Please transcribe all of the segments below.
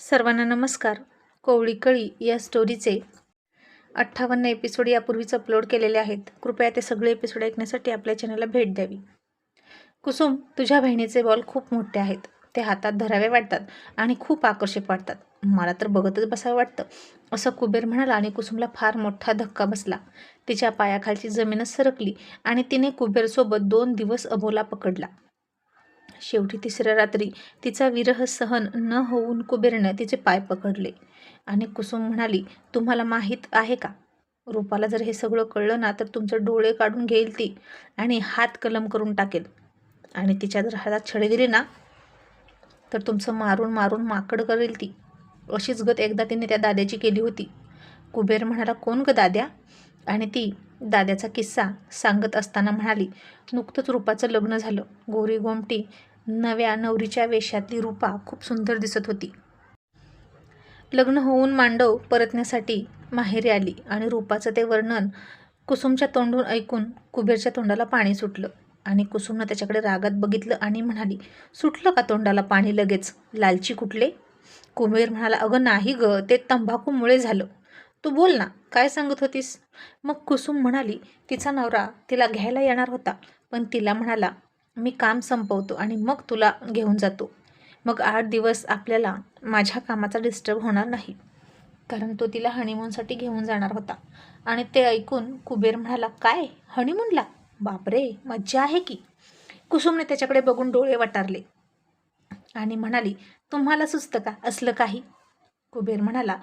सर्वांना नमस्कार. कोवळी कळी या स्टोरीचे अठ्ठावन्न एपिसोड यापूर्वीच अपलोड केलेले आहेत. कृपया ते सगळे एपिसोड ऐकण्यासाठी आपल्या चॅनलला भेट द्यावी. कुसुम तुझ्या बहिणीचे बॉल खूप मोठे आहेत. ते हातात धरावे वाटतात आणि खूप आकर्षक वाटतात. मला तर बघतच बसावं वाटतं. असं कुबेर म्हणाला आणि कुसुमला फार मोठा धक्का बसला. तिच्या पायाखालची जमीनच सरकली आणि तिने कुबेरसोबत दोन दिवस अबोला पकडला. शेवटी तिसऱ्या रात्री तिचा विरह सहन न होऊन कुबेरनं तिचे पाय पकडले. आणि कुसुम म्हणाली तुम्हाला माहीत आहे का? रूपाला जर हे सगळं कळलं ना तर तुमचे डोळे काढून घेईल ती आणि हात कलम करून टाकेल. आणि तिच्या जर हातात छडे दिले ना तर तुमचं मारून मारून माकड करेल ती. अशीच गत एकदा तिने त्या दाद्याची केली होती. कुबेर म्हणाला कोण ग दाद्या? आणि ती दाद्याचा किस्सा सांगत असताना म्हणाली नुकतंच रूपाचं लग्न झालं. गोरी गोमटी नव्या नवरीच्या वेशातली रूपा खूप सुंदर दिसत होती. लग्न होऊन मांडव परतण्यासाठी माहेरी आली आणि रूपाचं ते वर्णन कुसुमच्या तोंडून ऐकून कुबेरच्या तोंडाला पाणी सुटलं आणि कुसुमनं त्याच्याकडे रागात बघितलं आणि म्हणाली सुटलं का तोंडाला पाणी लगेच? लालची कुठले? कुबेर म्हणाला अगं नाही ग ते तंबाखूमुळे झालं. तू बोल ना काय सांगत होतीस? मग कुसुम म्हणाली तिचा नवरा तिला घ्यायला येणार होता पण तिला म्हणाला मी काम संपवतो आणि मग तुला घेऊन जातो. मग आठ दिवस आपल्याला माझ्या कामाचा डिस्टर्ब होणार नाही. कारण तो तिला हनीमूनसाठी घेऊन जाणार होता. आणि ते ऐकून कुबेर म्हणाला काय? हनीमूनला बापरे मज्जा आहे की? कुसुमने त्याच्याकडे बघून डोळे वटारले आणि म्हणाली तुम्हाला सुचतं का? असलं काही? कुबेर म्हणाला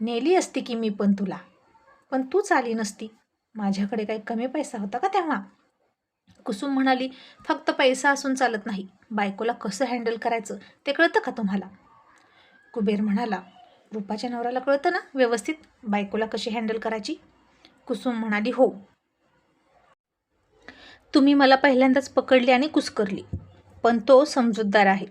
नेली असती की मी पण तुला. पण तूच आली नसती. माझ्याकडे काही कमी पैसा होता का तेव्हा? कुसुम म्हणाली फक्त पैसा असून चालत नाही. बायकोला कसं हँडल करायचं ते कळतं का तुम्हाला? कुबेर म्हणाला रूपाच्या नवऱ्याला कळतं ना व्यवस्थित बायकोला कशी हँडल करायची? कुसुम म्हणाली हो. तुम्ही मला पहिल्यांदाच पकडली आणि कुसकरली पण तो समजूतदार आहे.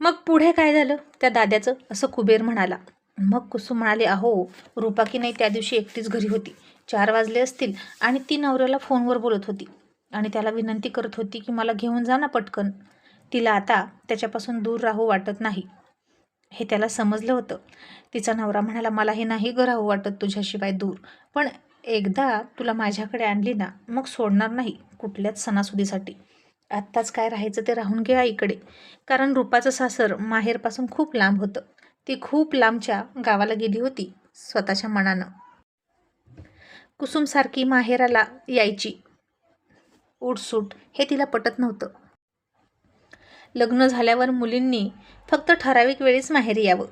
मग पुढे काय झालं? त्या दाद्याचं असं कुबेर म्हणाला. मग कुसुम म्हणाले अहो रूपा की नाही त्या दिवशी एकटीच घरी होती. चार वाजले असतील आणि ती नवऱ्याला फोनवर बोलत होती. आणि त्याला विनंती करत होती की मला घेऊन जा ना पटकन. तिला आता त्याच्यापासून दूर राहू वाटत नाही. हे त्याला समजलं होतं. तिचा नवरा म्हणाला मला हे नाही ग राहू वाटत तुझ्याशिवाय दूर. पण एकदा तुला माझ्याकडे आणली ना मग सोडणार नाही कुठल्याच सणासुदीसाठी. आत्ताच काय राहायचं ते राहून घ्या इकडे कारण रूपाचं सासर माहेरपासून खूप लांब होतं. ती खूप लांबच्या गावाला गेली होती स्वतःच्या मनानं. कुसुमसारखी माहेराला यायची. उठसूट हे तिला पटत नव्हतं. लग्न झाल्यावर मुलींनी फक्त ठराविक वेळीच माहेरी यावं.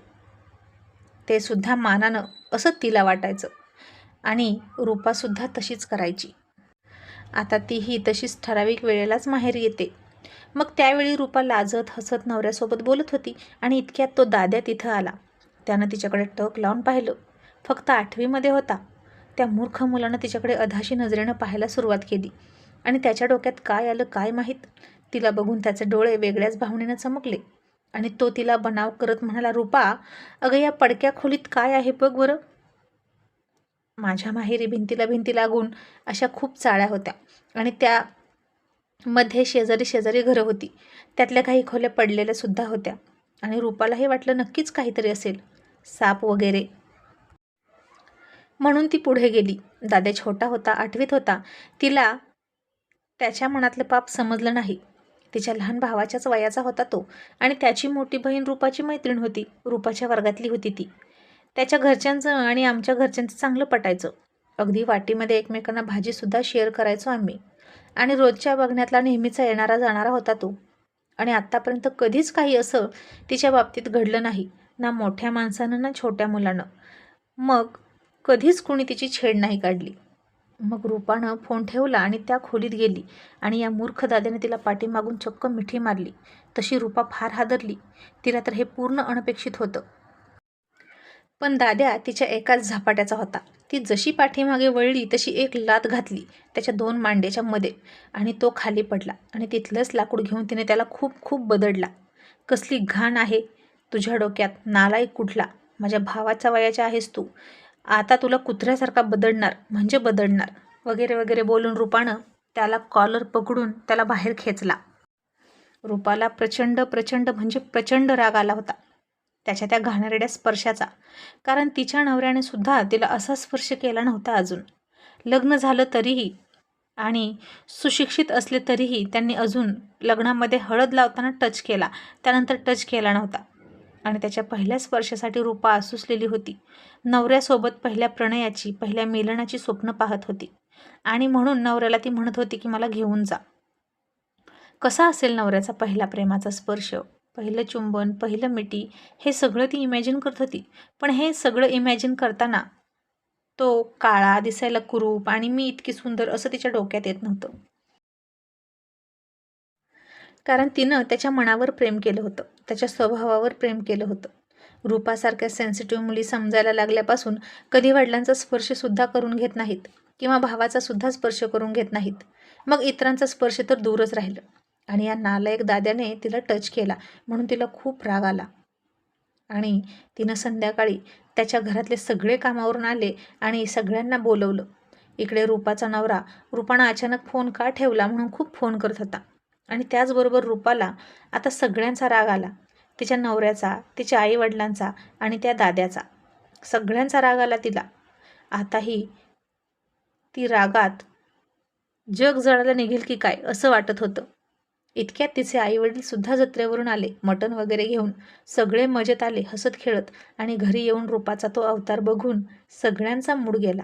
ते सुद्धा मानानं असं तिला वाटायचं आणि रूपासुद्धा तशीच करायची. आता तीही तशीच ठराविक वेळेलाच माहेर येते. मग त्यावेळी रूपा लाजत हसत नवऱ्यासोबत बोलत होती आणि इतक्यात तो दाद्या तिथं आला. त्यानं तिच्याकडे टक लावून पाहिलं. फक्त आठवीमध्ये होता. त्या मूर्ख मुलानं तिच्याकडे अधाशी नजरेनं पाहायला सुरुवात केली. आणि त्याच्या डोक्यात काय आलं काय माहीत? तिला बघून त्याचे डोळे वेगळ्याच भावनेनं चमकले. आणि तो तिला बनाव करत म्हणाला रूपा अगं या पडक्या खोलीत काय आहे बघ बरं. माझ्या माहेरी भिंतीला भिंती लागून अशा खूप चाळ्या होत्या आणि त्या मध्ये शेजारी शेजारी घरं होती. त्यातल्या काही खोल्या पडलेल्या सुद्धा होत्या. आणि रूपालाही वाटलं नक्कीच काहीतरी असेल. साप वगैरे. म्हणून ती पुढे गेली. दादा छोटा होता आठवीत होता. तिला त्याच्या मनातलं पाप समजलं नाही. तिच्या लहान भावाच्याच वयाचा होता तो. आणि त्याची मोठी बहीण रूपाची मैत्रीण होती. रूपाच्या वर्गातली होती ती. त्याच्या घरच्यांचं आणि आमच्या घरच्यांचं चांगलं पटायचं. अगदी वाटीमध्ये एकमेकांना भाजीसुद्धा शेअर करायचो आम्ही. आणि रोजच्या बघण्यातला नेहमीचा येणारा जाणारा होता तो. आणि आत्तापर्यंत कधीच काही असं तिच्या बाबतीत घडलं नाही ना मोठ्या माणसानं ना छोट्या मुलानं. मग कधीच कुणी तिची छेड नाही काढली. मग रूपानं फोन ठेवला आणि त्या खोलीत गेली आणि या मूर्ख दाद्याने तिला पाठीमागून चक्क मिठी मारली. तशी रूपा फार हादरली. तिला तर हे पूर्ण अनपेक्षित होतं. पण दाद्या तिच्या एकाच झपाट्याचा होता. ती जशी पाठीमागे वळली तशी एक लात घातली त्याच्या दोन मांड्याच्या मध्ये आणि तो खाली पडला आणि तिथलंच लाकूड घेऊन तिने त्याला खूप खूप बदडला. कसली घाण आहे. तुझ्या डोक्यात नालायक कुठला? माझ्या भावाचा वयाच्या आहेस तू. आता तुला कुत्र्यासारखा बदडणार म्हणजे बदडणार वगैरे वगैरे बोलून रूपानं त्याला कॉलर पकडून त्याला बाहेर खेचला. रूपाला प्रचंड प्रचंड म्हणजे प्रचंड राग आला होता. त्याच्या त्या घाणेरड्या स्पर्शाचा. कारण तिच्या नवऱ्याने सुद्धा तिला असा स्पर्श केला नव्हता अजून. लग्न झालं तरीही आणि सुशिक्षित असले तरीही त्यांनी अजून लग्नामध्ये हळद लावताना टच केला. त्यानंतर टच केला नव्हता. आणि त्याच्या पहिल्या स्पर्शासाठी रूपा आसुसलेली होती. नवऱ्यासोबत पहिल्या प्रणयाची पहिल्या मिलनाची स्वप्न पाहत होती. आणि म्हणून नवऱ्याला ती म्हणत होती की मला घेऊन जा. कसा असेल नवऱ्याचा पहिला प्रेमाचा स्पर्श? पहिलं चुंबन पहिलं मिठी हे सगळं ती इमॅजिन करत होती. पण हे सगळं इमॅजिन करताना तो काळा दिसायला कुरूप आणि मी इतकी सुंदर असं तिच्या डोक्यात येत नव्हतं. कारण तिनं त्याच्या मनावर प्रेम केलं होतं. त्याच्या स्वभावावर प्रेम केलं होतं. रूपासारख्या सेन्सिटिव्ह मुली समजायला लागल्यापासून कधी वडिलांचा स्पर्शसुद्धा करून घेत नाहीत किंवा भावाचा सुद्धा स्पर्श करून घेत नाहीत. मग इतरांचा स्पर्श तर दूरच राहिलं. आणि या नालायक दाद्याने तिला टच केला. म्हणून तिला खूप राग आला. आणि तिनं संध्याकाळी त्याच्या घरातले सगळे कामावरून आले आणि सगळ्यांना बोलवलं. इकडे रूपाचा नवरा रूपानं अचानक फोन का ठेवला? म्हणून खूप फोन करत होता. आणि त्याचबरोबर रूपाला आता सगळ्यांचा राग आला. तिच्या नवऱ्याचा तिच्या आईवडिलांचा आणि त्या दाद्याचा. सगळ्यांचा राग आला तिला. आताही ती रागात जग जळायला निघेल की काय असं वाटत होतं. इतक्यात तिचे आईवडील सुद्धा जत्रेवरून आले मटण वगैरे घेऊन. सगळे मजेत आले हसत खेळत आणि घरी येऊन रूपाचा तो अवतार बघून सगळ्यांचा मूड गेला.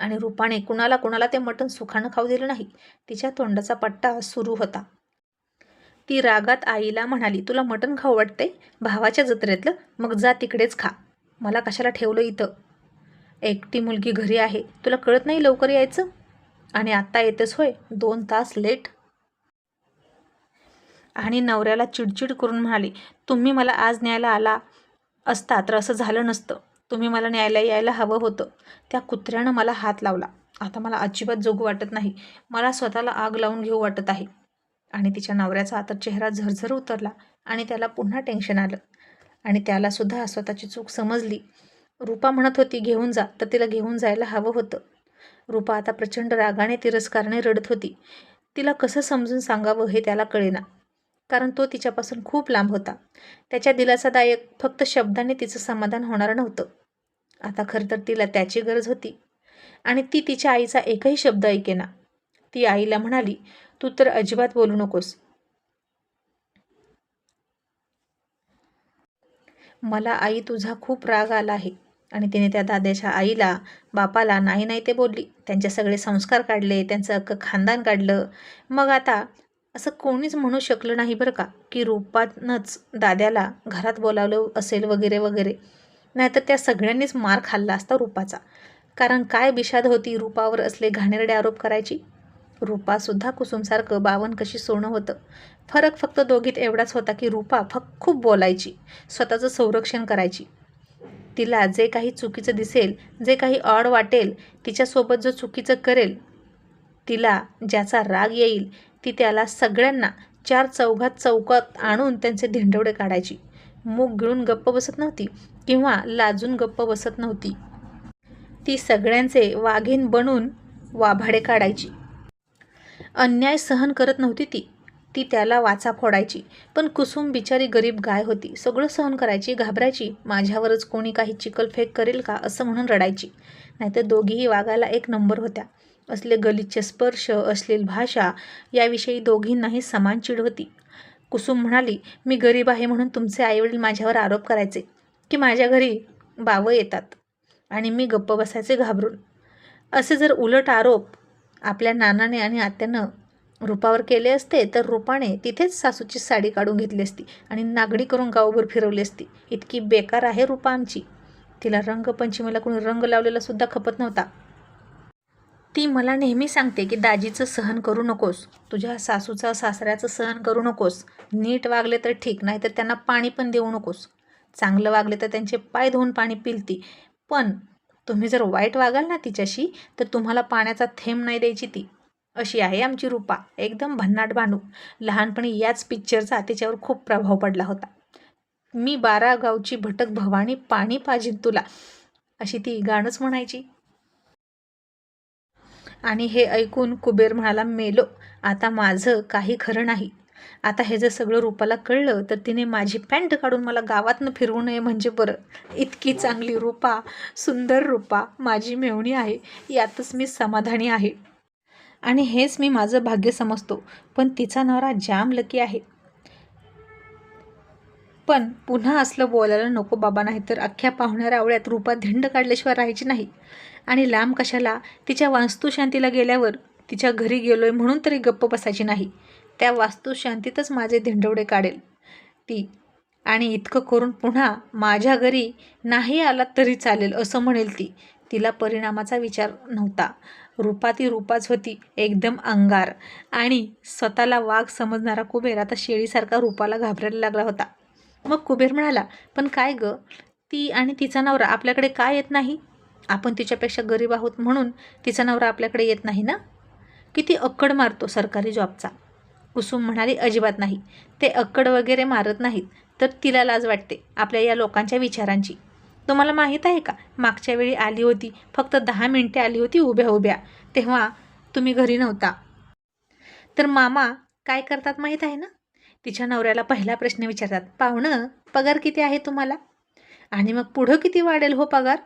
आणि रूपाने कुणाला कुणाला ते मटण सुखानं खाऊ दिलं नाही तिच्या तोंडाचा पट्टा सुरू होता. ती रागात आईला म्हणाली तुला मटण खाऊ वाटते भावाच्या जत्रेतलं? मग जा तिकडेच खा. मला कशाला ठेवलं इथं? एकटी मुलगी घरी आहे. तुला कळत नाही लवकर यायचं? आणि आत्ता येतेस होय? दोन तास लेट. आणि नवऱ्याला चिडचिड करून म्हणाली तुम्ही मला आज न्यायला आला असता तर असं झालं नसतं. तुम्ही मला न्यायला यायला हवं होतं. त्या कुत्र्यानं मला हात लावला. आता मला अजिबात जोगू वाटत नाही. मला स्वतःला आग लावून घेऊ वाटत आहे. आणि तिच्या नवऱ्याचा आता चेहरा झरझर उतरला आणि त्याला पुन्हा टेन्शन आलं. आणि त्यालासुद्धा स्वतःची चूक समजली. रूपा म्हणत होती घेऊन जा. तर तिला घेऊन जायला हवं होतं. रूपा आता प्रचंड रागाने तिरस्काराने रडत होती. तिला कसं समजून सांगावं हे त्याला कळेना. कारण तो तिच्यापासून खूप लांब होता. त्याच्या दिलासादायक फक्त शब्दाने तिचं समाधान होणार नव्हतं. आता खरं तर तिला त्याची गरज होती. आणि ती तिच्या आईचा एकही शब्द ऐकेना. ती आईला म्हणाली तू तर अजिबात बोलू नकोस. मला आई तुझा खूप राग आला आहे. आणि तिने त्या दाद्याच्या आईला बापाला नाही नाही ते बोलली. त्यांचे सगळे संस्कार काढले त्यांचं अख्खं खानदान काढलं. मग आता असं कोणीच म्हणू शकलं नाही बरं का की रूपातनंच दाद्याला घरात बोलावलं असेल वगैरे वगैरे. नाहीतर त्या सगळ्यांनीच मार खाल्ला असता रूपाचा. कारण काय बिशाद होती रूपावर असले घाणेरडे आरोप करायची? रूपासुद्धा कुसुमसारखं बावन कशी सोनं होतं. फरक फक्त दोघीत एवढाच होता की रूपा फक्त खूप बोलायची स्वतःचं संरक्षण करायची. तिला जे काही चुकीचं दिसेल जे काही ऑड वाटेल तिच्यासोबत जो चुकीचं करेल तिला ज्याचा राग येईल ती त्याला सगळ्यांना चार चौघात चौकात आणून त्यांचे धिंडवडे काढायची. मूग गिळून गप्प बसत नव्हती किंवा लाजून गप्प बसत नव्हती. ती सगळ्यांचे वाघीण बनून वाभाडे काढायची. अन्याय सहन करत नव्हती ती. ती त्याला वाचा फोडायची. पण कुसुम बिचारी गरीब गाय होती. सगळं सहन करायची घाबरायची. माझ्यावरच कोणी काही चिकलफेक करेल का असं म्हणून रडायची. नाहीतर दोघीही वाघायला एक नंबर होत्या. असले गलिच्छ स्पर्श अश्लील भाषा याविषयी दोघींनाही समान चिड होती. कुसुम म्हणाली मी गरीब आहे म्हणून तुमचे आईवडील माझ्यावर आरोप करायचे की माझ्या घरी बावं येतात आणि मी गप्प बसायचे घाबरून. असे जर उलट आरोप आपल्या नानाने आणि आत्यानं रूपावर केले असते तर रूपाने तिथेच सासूची साडी काढून घेतली असती आणि नागडी करून गावभर फिरवली असती. इतकी बेकार आहे रूपा आमची. तिला रंगपंचमीला कोणी रंग लावलेला सुद्धा खपत नव्हता. ती मला नेहमी सांगते की दाजीचं सहन करू नकोस. तुझ्या सासूचं सासऱ्याचं सहन करू नकोस. नीट वागले तर ठीक नाही तर त्यांना पाणी पण देऊ नकोस. चांगलं वागले तर त्यांचे पाय धुवून पाणी पिलती. पण तुम्ही जर वाईट वागाल ना तिच्याशी तर तुम्हाला पाण्याचा थेंब नाही द्यायची ती. अशी आहे आमची रूपा. एकदम भन्नाट भांडू लहानपणी याच पिक्चरचा तिच्यावर खूप प्रभाव पडला होता. मी बारा गावची भटक भवानी पाणी पाजीन तुला अशी ती गाणंच म्हणायची. आणि हे ऐकून कुबेर म्हणाला मेलो आता माझं काही खरं नाही. आता हे जर सगळं रूपाला कळलं तर तिने माझी पॅन्ट काढून मला गावातनं फिरवू नये म्हणजे बरं. इतकी चांगली रूपा सुंदर रूपा माझी मेवणी आहे. यातच मी समाधानी आहे. आणि हेच मी माझं भाग्य समजतो. पण तिचा नवरा जाम लकी आहे. पण पुन्हा असलं बोलायला नको बाबा नाही तर अख्ख्या पाहुण्या रावळ्यात रूपा धिंड काढल्याशिवाय राहायची नाही. आणि लांब कशाला? तिच्या वास्तुशांतीला गेल्यावर तिच्या घरी गेलोय म्हणून तरी गप्प बसायची नाही. त्या वास्तुशांतीतच माझे धिंडवडे काढेल. ती आणि इतकं करून पुन्हा माझ्या घरी नाही आला तरी चालेल असं म्हणेल ती. तिला परिणामाचा विचार नव्हता. रूपा ती रूपाच होती एकदम अंगार. आणि स्वतःला वाघ समजणारा कुबेर आता शेळीसारखा रूपाला घाबरायला लागला होता. मग कुबेर म्हणाला पण काय ग? ती आणि तिचा नवरा आपल्याकडे काय येत नाही? आपण तिच्यापेक्षा गरीब आहोत म्हणून तिचा नवरा आपल्याकडे येत नाही ना? किती अक्कड मारतो सरकारी जॉबचा. कुसुम म्हणाली अजिबात नाही. ते अक्कड वगैरे मारत नाहीत तर तिला लाज वाटते आपल्या या लोकांच्या विचारांची. तुम्हाला माहीत आहे का? मागच्या वेळी आली होती फक्त दहा मिनिटे आली होती उभ्या उभ्या. तेव्हा तुम्ही घरी नव्हता. तर मामा काय करतात माहीत आहे ना? तिच्या नवऱ्याला पहिला प्रश्न विचारतात पाहुणं पगार किती आहे तुम्हाला? आणि मग पुढं किती वाढेल हो पगार?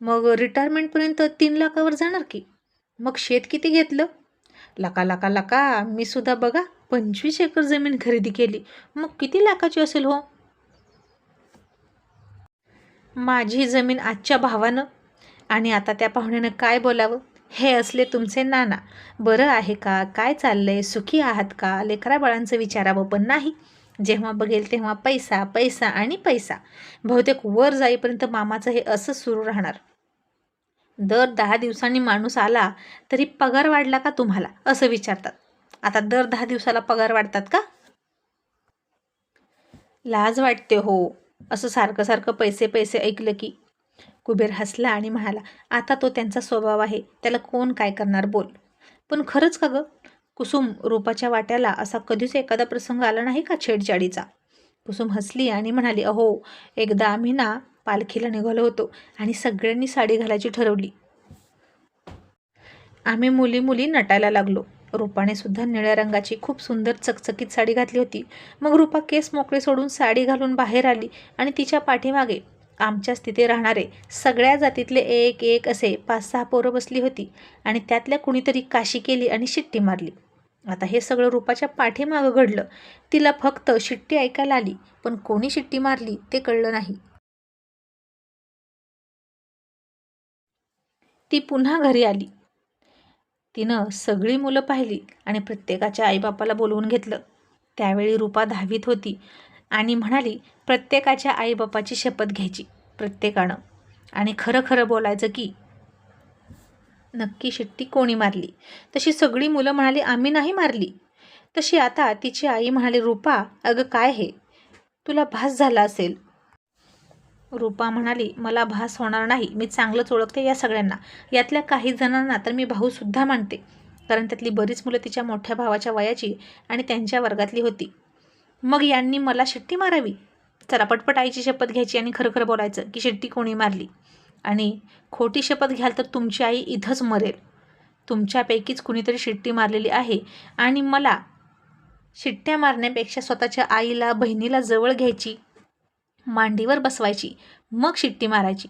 मग रिटायरमेंटपर्यंत तीन लाखावर जाणार की? मग शेत किती घेतलं? लका लका लका मी सुद्धा बघा पंचवीस एकर जमीन खरेदी केली. मग किती लाखाची असेल हो? माझी जमीन आजच्या भावानं. आणि आता त्या पाहुण्यानं काय बोलावं? हे असले तुमचे नाना. बरं आहे का? काय चाललंय? सुखी आहात का? लेकरा बाळांचं विचारावं पण नाही. जेव्हा बघेल तेव्हा पैसा पैसा आणि पैसा. बहुतेक वर जाईपर्यंत मामाचं हे असंच सुरू राहणार. दर दहा दिवसांनी माणूस आला तरी पगार वाढला का तुम्हाला? असं विचारतात. आता दर दहा दिवसाला पगार वाढतात का? लाज वाटते हो. असं सारखं सारखं पैसे पैसे ऐकलं की. कुबेर हसला आणि म्हणाला आता तो त्यांचा स्वभाव आहे. त्याला कोण काय करणार? बोल. पण खरंच का गं? कुसुम रूपाच्या वाट्याला असा कधीच एखादा प्रसंग आला नाही का छेडछाडीचा? कुसुम हसली आणि म्हणाली अहो एकदा आम्ही ना पालखीला निघालो होतो आणि सगळ्यांनी साडी घालायची ठरवली. आम्ही मुली मुली नटायला लागलो. रूपाने सुद्धा निळ्या रंगाची खूप सुंदर चकचकीत साडी घातली होती. मग रूपा केस मोकळे सोडून साडी घालून बाहेर आली आणि तिच्या पाठीमागे आमच्याच तिथे राहणारे सगळ्या जातीतले एक एक असे पाच सहा पोरं बसली होती आणि त्यातल्या कुणीतरी काशी केली आणि शिट्टी मारली. आता हे सगळं रूपाच्या पाठीमागं घडलं. तिला फक्त शिट्टी ऐकायला आली पण कोणी शिट्टी मारली ते कळलं नाही. ती पुन्हा घरी आली. तिनं सगळी मुलं पाहिली आणि प्रत्येकाच्या आईबापाला बोलवून घेतलं. त्यावेळी रूपा दहावीत होती आणि म्हणाली प्रत्येकाच्या आईबापाची शपथ घ्यायची प्रत्येकानं. आणि खरं खरं बोलायचं की नक्की शिट्टी कोणी मारली? तशी सगळी मुलं म्हणाली आम्ही नाही मारली. तशी आता तिची आई म्हणाली रूपा अगं काय हे? तुला भास झाला असेल. रूपा म्हणाली मला भास होणार नाही. मी चांगलंच ओळखते या सगळ्यांना. यातल्या काही जणांना तर मी भाऊसुद्धा मानते. कारण त्यातली बरीच मुलं तिच्या मोठ्या भावाच्या वयाची आणि त्यांच्या वर्गातली होती. मग यांनी मला शिट्टी मारावी? चला पटपट आईची शपथ घ्यायची आणि खरखर बोलायचं की शिट्टी कोणी मारली? आणि खोटी शपथ घ्याल तर तुमची आई इथंच मरेल. तुमच्यापैकीच कुणीतरी शिट्टी मारलेली आहे आणि मला शिट्ट्या मारण्यापेक्षा स्वतःच्या आईला बहिणीला जवळ घ्यायची मांडीवर बसवायची मग शिट्टी मारायची.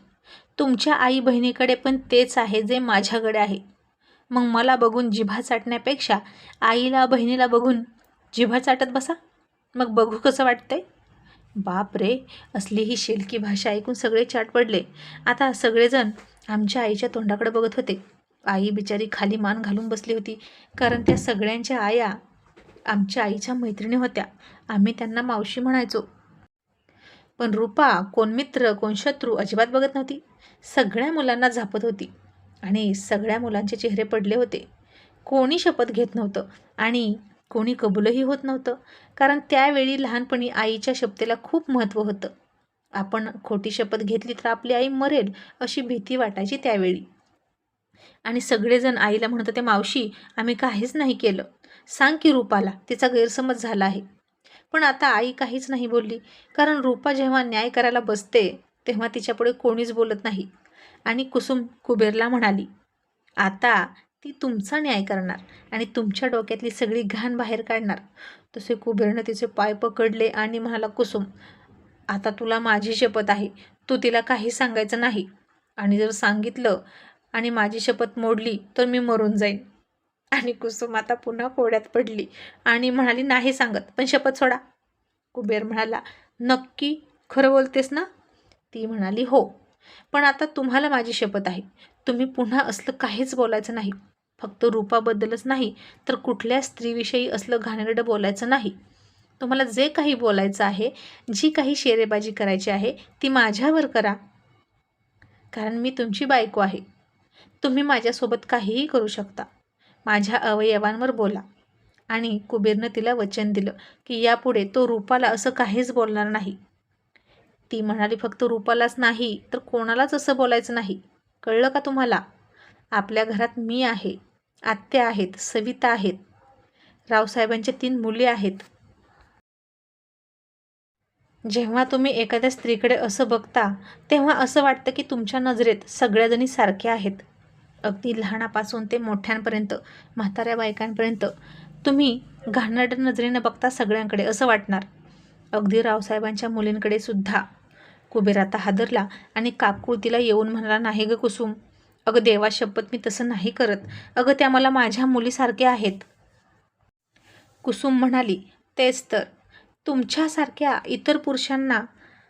तुमच्या आई बहिणीकडे पण तेच आहे जे माझ्याकडे आहे. मग मला बघून जिभा चाटण्यापेक्षा आईला बहिणीला बघून जिभा चाटत बसा. मग बघू कसं वाटतंय? बाप रे असली ही शेलकी भाषा ऐकून सगळे चाट पडले. आता सगळेजण आमच्या आईच्या तोंडाकडे बघत होते. आई बिचारी खाली मान घालून बसली होती कारण त्या सगळ्यांच्या आया आमच्या आईच्या मैत्रिणी होत्या. आम्ही त्यांना मावशी म्हणायचो. पण रूपा कोण मित्र कोण शत्रू अजिबात बघत नव्हती. सगळ्या मुलांना झापत होती आणि सगळ्या मुलांचे चेहरे पडले होते. कोणी शपथ घेत नव्हतं आणि कोणी कबूलही होत नव्हतं. कारण त्यावेळी लहानपणी आईच्या शपथेला खूप महत्त्व होतं. आपण खोटी शपथ घेतली तर आपली आई मरेल अशी भीती वाटायची त्यावेळी. आणि सगळेजण आईला म्हणत होते मावशी आम्ही काहीच नाही केलं. सांग की रूपाला तिचा गैरसमज झाला आहे. पण आता आई काहीच नाही बोलली. कारण रूपा जेव्हा न्याय करायला बसते तेव्हा तिच्यापुढे कोणीच बोलत नाही. आणि कुसुम कुबेरला म्हणाली आता ती तुमचा न्याय करणार आणि तुमच्या डोक्यातली सगळी घाण बाहेर काढणार. तसे कुबेरनं तिचे पाय पकडले आणि म्हणाला कुसुम आता तुला माझी शपथ आहे. तू तिला काही सांगायचं नाही. आणि जर सांगितलं आणि माझी शपथ मोडली तर मी मरून जाईन. आणि कुसुम आता पुन्हा कोड्यात पडली आणि म्हणाली नाही सांगत पण शपथ सोडा. कुबेर म्हणाला नक्की खरं बोलतेस ना? ती म्हणाली हो पण आता तुम्हाला माझी शपथ आहे. तुम्ही पुन्हा असलं काहीच बोलायचं नाही. फक्त रूपाबद्दलच नाही तर कुठल्या स्त्रीविषयी असलं घाणेरडं बोलायचं नाही. तुम्हाला जे काही बोलायचं आहे जी काही शेरेबाजी करायची आहे ती माझ्यावर करा. कारण मी तुमची बायको आहे. तुम्ही माझ्यासोबत काहीही करू शकता. माझ्या अवयवांवर बोला. आणि कुबेरनं तिला वचन दिलं की यापुढे तो रूपाला असं काहीच बोलणार नाही. ती म्हणाली फक्त रूपालाच नाही तर कोणालाच असं बोलायचं नाही. कळलं का तुम्हाला? आपल्या घरात मी आहे. आत्या आहेत सविता आहेत. रावसाहेबांच्या तीन मुली आहेत. जेव्हा तुम्ही एखाद्या स्त्रीकडे असं बघता तेव्हा असं वाटतं की तुमच्या नजरेत सगळ्याजणी सारख्या आहेत. अगदी लहानापासून ते मोठ्यांपर्यंत म्हाताऱ्या बायकांपर्यंत तुम्ही घाणेरड्या नजरेनं बघता सगळ्यांकडे असं वाटणार. अगदी रावसाहेबांच्या मुलींकडे सुद्धा. कुबेर आता हादरला आणि काकू तिला येऊन म्हणाला नाही ग कुसुम अगं देवा शपथ मी तसं नाही करत. अगं त्या मला माझ्या मुलीसारख्या आहेत. कुसुम म्हणाली तेच तर. तुमच्यासारख्या इतर पुरुषांना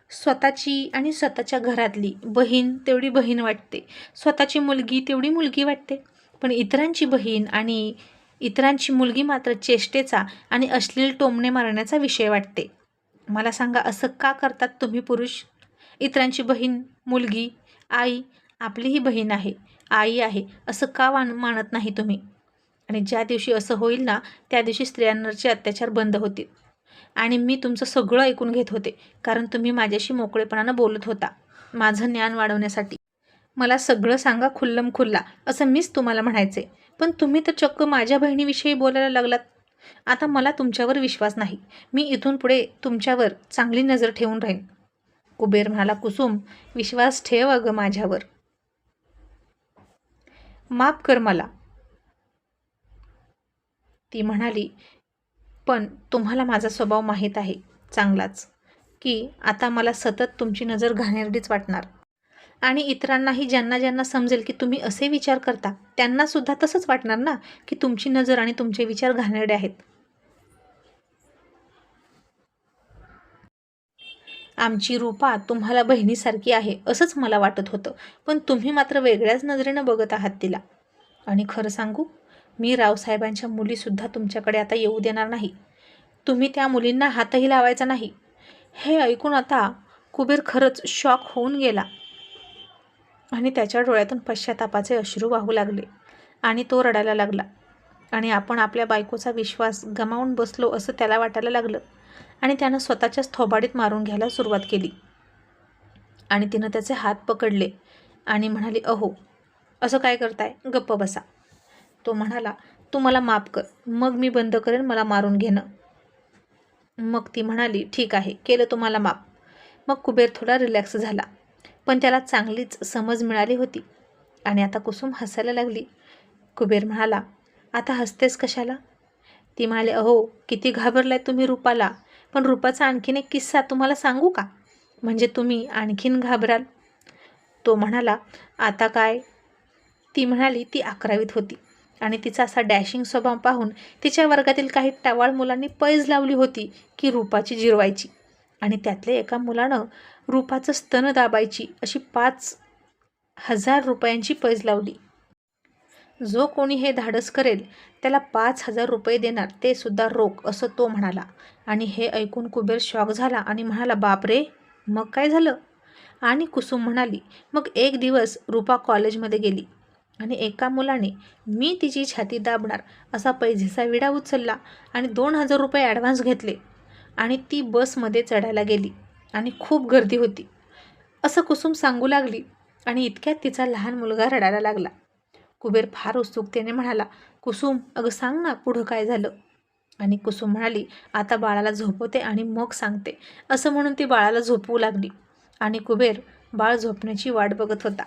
स्वतःची आणि स्वतःच्या घरातली बहीण तेवढी बहीण वाटते. स्वतःची मुलगी तेवढी मुलगी वाटते. पण इतरांची बहीण आणि इतरांची मुलगी मात्र चेष्टेचा आणि अश्लील टोमणे मारण्याचा विषय वाटते. मला सांगा असं का करतात तुम्ही पुरुष? इतरांची बहीण मुलगी आई आपली ही बहीण आहे आई आहे असं का मान मानत नाही तुम्ही? आणि ज्या दिवशी असं होईल ना त्या दिवशी स्त्रियांवरचे अत्याचार बंद होतील. आणि मी तुमचं सगळं ऐकून घेत होते कारण तुम्ही माझ्याशी मोकळेपणानं बोलत होता माझं ज्ञान वाढवण्यासाठी. मला सगळं सांगा खुल्लम खुल्ला असं मीच तुम्हाला म्हणायचे. पण तुम्ही तर चक्क माझ्या बहिणीविषयी बोलायला लागलात. आता मला तुमच्यावर विश्वास नाही. मी इथून पुढे तुमच्यावर चांगली नजर ठेवून राहीन. कुबेर म्हणाला कुसुम विश्वास ठेव अगं माझ्यावर. माफ कर मला. ती म्हणाली पण तुम्हाला माझा स्वभाव माहीत आहे चांगलाच की आता मला सतत तुमची नजर घाणेरडीच वाटणार. आणि इतरांनाही ज्यांना ज्यांना समजेल की तुम्ही असे विचार करता त्यांनासुद्धा तसंच वाटणार ना की तुमची नजर आणि तुमचे विचार घाणेरडे आहेत. आमची रूपा तुम्हाला बहिणीसारखी आहे असंच मला वाटत होतं. पण तुम्ही मात्र वेगळ्याच नजरेनं बघत आहात तिला. आणि खरं सांगू मी रावसाहेबांच्या मुलीसुद्धा तुमच्याकडे आता येऊ देणार नाही. तुम्ही त्या मुलींना हातही लावायचा नाही. हे ऐकून आता कुबेर खरंच शॉक होऊन गेला. आणि त्याच्या डोळ्यातून पश्चातापाचे अश्रू वाहू लागले. आणि तो रडायला लागला. आणि आपण आपल्या बायकोचा विश्वास गमावून बसलो असं त्याला वाटायला लागलं. आणि त्यानं स्वतःच्याच थोबाडीत मारून घ्यायला सुरुवात केली. आणि तिनं त्याचे हात पकडले आणि म्हणाली अहो असं काय करताय? गप्प बसा. तो म्हणाला तू मला माफ कर मग मी बंद करेन मला मारून घेणं. मग ती म्हणाली ठीक आहे केलं तुम्हाला माफ. मग कुबेर थोडा रिलॅक्स झाला पण त्याला चांगलीच समज मिळाली होती. आणि आता कुसुम हसायला लागली. कुबेर म्हणाला आता हसतेस कशाला? ती म्हणाली अहो किती घाबरलाय तुम्ही रूपाला. पण रूपाचा आणखीन एक किस्सा तुम्हाला सांगू का? म्हणजे तुम्ही आणखीन घाबराल. तो म्हणाला आता काय? ती म्हणाली ती अकरावीत होती आणि तिचा असा डॅशिंग स्वभाव पाहून तिच्या वर्गातील काही टवाळ मुलांनी पैज लावली होती की रूपाची जिरवायची आणि त्यातल्या एका मुलानं रूपाचं स्तन दाबायची अशी पाच हजार रुपयांची पैज लावली. जो कोणी हे धाडस करेल त्याला पाच हजार रुपये देणार ते सुद्धा रोख असं तो म्हणाला. आणि हे ऐकून कुबेर शॉक झाला आणि म्हणाला बाप रे मग काय झालं? आणि कुसुम म्हणाली मग एक दिवस रूपा कॉलेजमध्ये गेली आणि एका मुलाने मी तिची छाती दाबणार असा पैजेचा विडा उचलला आणि दोन हजार रुपये ॲडव्हान्स घेतले आणि ती बसमध्ये चढायला गेली आणि खूप गर्दी होती. असं कुसुम सांगू लागली आणि इतक्यात तिचा लहान मुलगा रडायला लागला. कुबेर फार उत्सुकतेने म्हणाला कुसुम अगं सांग ना पुढं काय झालं? आणि कुसुम म्हणाली आता बाळाला झोपवते आणि मग सांगते. असं म्हणून ती बाळाला झोपवू लागली आणि कुबेर बाळ झोपण्याची वाट बघत होता.